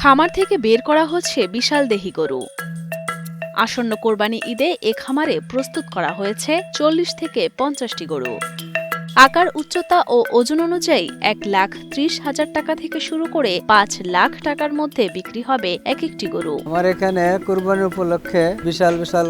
খামার থেকে বের করা হচ্ছে বিশাল দেহি গরু। আসন্ন কোরবানি ঈদে এ খামারে প্রস্তুত করা হয়েছে চল্লিশ থেকে পঞ্চাশটি গরু। আকার, উচ্চতা ও ওজন অনুযায়ী এক লাখ ত্রিশ হাজার টাকা থেকে শুরু করে পাঁচ লাখ টাকার মধ্যে বিক্রি হবে এক একটি গরু। আমার এখানে কোরবানির উপলক্ষে বিশাল বিশাল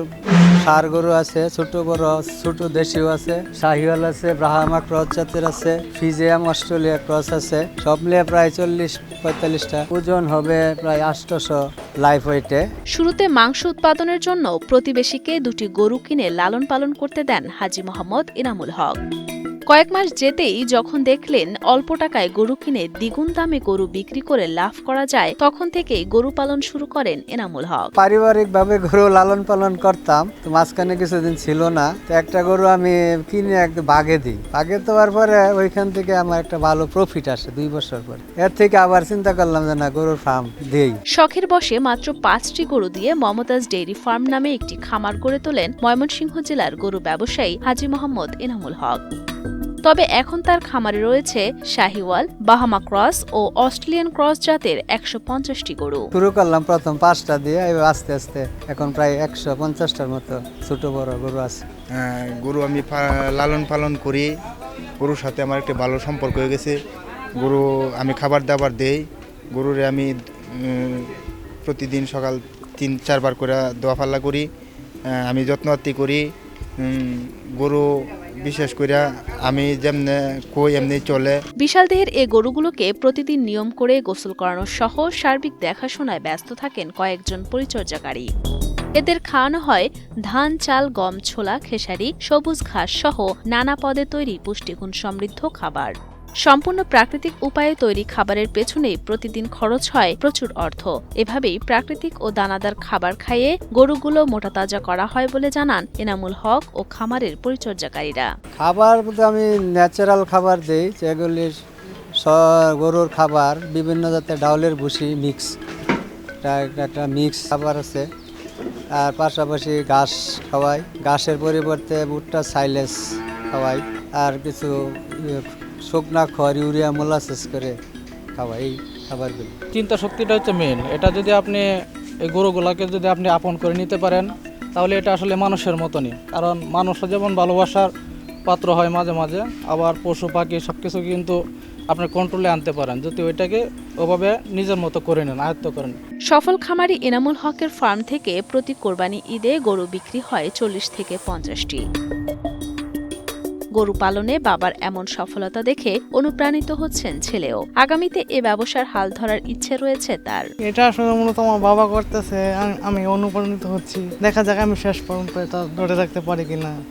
সার গরু আছে, ছোট বড়, ছোট দেশিও আছে, শাহিওয়াল আছে, ব্রাহামা ক্রস জাতের আছে, ফিজিয়াম অস্ট্রেলিয়া ক্রস আছে, সব মিলিয়ে প্রায় চল্লিশ, পঁয়তাল্লিশটা। ওজন হবে প্রায় আটশোশো লাইফ ওয়েটে শুরুতে মাংস উৎপাদনের জন্য প্রতিবেশীকে দুটি গরু কিনে লালন পালন করতে দেন হাজি মোহাম্মদ ইনামুল হক। কয়েক মাস যেতেই যখন দেখলেন অল্প টাকায় গরু কিনে দ্বিগুণ দামে গরু বিক্রি করে লাভ করা যায় তখন থেকেই গরু পালন শুরু করেন এনামুল হক। পারিবারিক ভাবে গরু লালন পালন করতাম তো মাঝখানে কিছুদিন ছিল না তো একটা গরু আমি কিনে একদম বাগে দিই। বাগে দেওয়ার পরে ওইখান থেকে আমার একটা ভালো প্রফিট আসে দুই বছর পরে। এর থেকে আবার চিন্তা করলাম যে না গরুর ফার্ম দেই। শখের বসে মাত্র পাঁচটি গরু দিয়ে মমতাজ ডেইরি ফার্ম নামে একটি খামার গড়ে তোলেন ময়মনসিংহ জেলার গরু ব্যবসায়ী হাজি মোহাম্মদ এনামুল হক। তবে এখন তার খামারে রয়েছে শাহিওয়াল বাহামা ক্রস ও অস্ট্রেলিয়ান ক্রস জাতের একশো পঞ্চাশটি গরু। শুরু করলাম প্রথম পাঁচটা দিয়ে এবার আস্তে আস্তে এখন প্রায় একশো পঞ্চাশটার মতো ছোট বড় গরু আছে। হ্যাঁ, গরু আমি লালন পালন করি। গরুর সাথে আমার একটা ভালো সম্পর্ক হয়ে গেছে। গরু আমি খাবার দাবার দেই। গরুরে আমি প্রতিদিন সকাল তিন চারবার করে দোয়া ফাল্লা করি আমি যত্নআত্তি করি। গরু বিশেষ করে আমি যেমনে কই, এমনি চলে। বিশাল দেহের এই গরুগুলোকে প্রতিদিন নিয়ম করে গোসল করানো সহ সার্বিক দেখাশোনায় ব্যস্ত থাকেন কয়েকজন পরিচর্যাকারী। এদের খাওয়ানো হয় ধান, চাল, গম, ছোলা, খেসারি, সবুজ ঘাস সহ নানা পদে তৈরি পুষ্টিগুণ সমৃদ্ধ খাবার। সম্পূর্ণ প্রাকৃতিক উপায়ে তৈরি খাবারের পেছনেই প্রতিদিন খরচ হয় প্রচুর অর্থ। এভাবেই প্রাকৃতিক ও দানাদার খাবার খাইয়ে গরুগুলো মোটা তাজা করা হয় বলে জানান এনামুল হক ও খামারের পরিচর্যাকারীরা। খাবার বলতে আমি ন্যাচারাল খাবার দিই, যেগুলি গরুর খাবার, বিভিন্ন জাতের ডাউলের ভুসি মিক্স। একটা মিক্স খাবার আছে। আর পাশাপাশি ঘাস খাওয়াই। ঘাসের পরিবর্তে ভুট্টা, সাইলেস খাওয়াই। আর কিছু শুকনা খড় ইউরিয়া মোলাসেস করে খাওয়াই এই খাবারগুলো চিন্তা শক্তিটা হচ্ছে মেন এটা যদি আপনি এই গরুগুলাকে যদি আপনি আপন করে নিতে পারেন তাহলে এটা আসলে মানুষের মতনই। কারণ মানুষও যেমন ভালোবাসার পাত্র হয় মাঝে মাঝে আবার পশু পাখি সব কিছু কিন্তু আপনার কন্ট্রোলে আনতে পারেন। যদি ওইটাকে ওভাবে নিজের মতো করে নেন আয়ত্ত করেন সফল খামারি এনামুল হকের ফার্ম থেকে প্রতি কোরবানি ঈদে গরু বিক্রি হয় চল্লিশ থেকে পঞ্চাশটি। গরু পালনে বাবার এমন সফলতা দেখে অনুপ্রাণিত হচ্ছেন ছেলেও। আগামীতে এ ব্যবসার হাল ধরার ইচ্ছে রয়েছে তার। এটা আসলে মূলত আমার বাবা করতেছে আমি অনুপ্রাণিত হচ্ছি। দেখা যাক আমি শেষ পর্যন্ত এটা ধরে রাখতে পারি কিনা।